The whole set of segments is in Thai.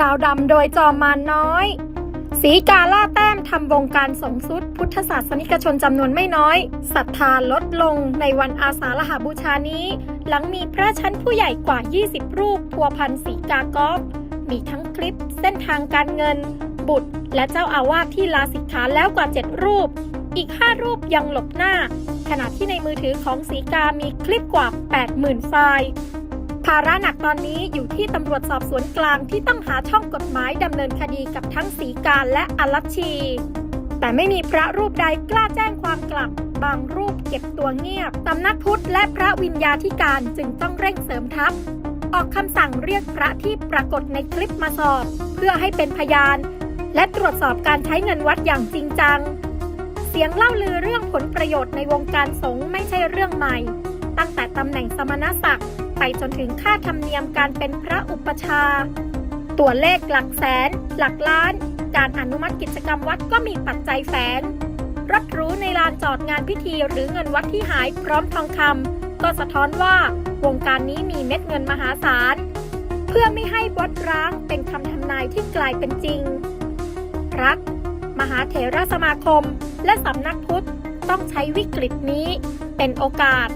ดาวดำโดยจอมมารน้อยสีกาล่าแต้มทำวงการสงสุด พุทธศาสนิกชนจำนวนไม่น้อยศรัทธาลดลงในวันอาสาฬหบูชานี้ หลังมีพระชั้นผู้ใหญ่กว่า 20 รูปพัวพันสีกากอฟมีทั้งคลิป เส้นทางการเงิน บุตร และเจ้าอาวาสที่ลาสิกขาแล้วกว่า 7 รูป อีก 5 รูปยังหลบหน้า ขณะที่ในมือถือของสีกามีคลิปกว่า 80,000 ไฟล์ ภาระหนักตอนนี้อยู่ที่ตำรวจสอบสวนกลางที่ต้องหาช่องกฎหมายดำเนินคดีกับทั้งสีการและอลัชชี แต่ไม่มีพระรูปใดกล้าแจ้งความกลับบางรูปเก็บตัวเงียบตำนักพุทธและพระวิญญาธิการจึงต้องเร่งเสริมทัพ ออกคำสั่งเรียกพระที่ปรากฏในคลิปมาสอบ เพื่อให้เป็นพยาน และตรวจสอบการใช้เงินวัดอย่างจริงจัง เสียงเล่าลือเรื่องผลประโยชน์ในวงการสงฆ์ไม่ใช่เรื่องใหม่ ตั้งแต่ตำแหน่งสมณศักดิ์ ไปจนถึงค่าธรรมเนียมการเป็นพระอุปชา ตัวเลขหลักแสน หลักล้าน การอนุมัติกิจกรรมวัดก็มีปัจจัยแฝงรับรู้ในลานจอดงานพิธีหรือเงินวัดที่หายพร้อมทองคำก็สะท้อนว่าวงการนี้มีเม็ดเงินมหาศาล เพื่อไม่ให้วัดร้างเป็นคำทำนายที่กลายเป็นจริง รัฐมหาเถรสมาคม และสำนักพุทธต้องใช้วิกฤตนี้เป็นโอกาส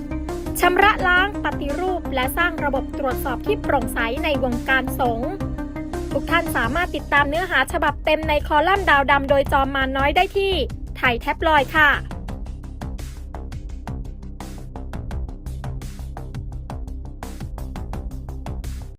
ชำระล้างปฏิรูป และสร้างระบบตรวจสอบที่โปร่งใสในวงการสงฆ์ทุกท่านสามารถติดตามเนื้อหาฉบับเต็มในคอลัมน์ดาวดำโดยจอมมาน้อยได้ที่ไทยแท็บลอยด์ค่ะ